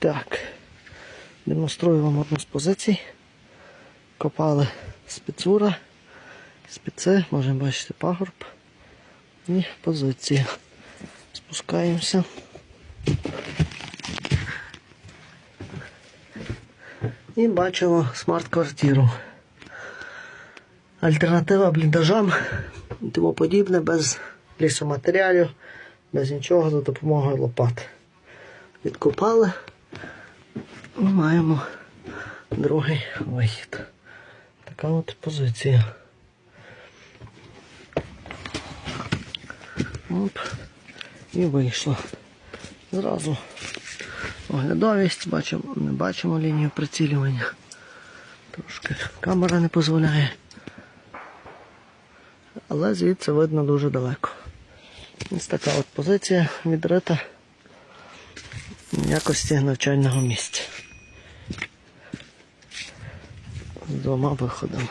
Так. Демонструю вам одну з позицій. Копали спецура, специ, можемо бачити пагорб і позиція. Спускаємося. І бачимо смарт-квартиру. Альтернатива бліндажам і тому подібне без лісоматеріалів, без нічого за допомогою лопат. Відкопали маємо другий вихід. Така от позиція. Оп. І вийшло. Зразу оглядовість, бачимо, не бачимо лінію прицілювання. Трошки камера не дозволяє. Але звідси видно дуже далеко. Ось така от позиція відрита в якості навчального місця. З двома виходами.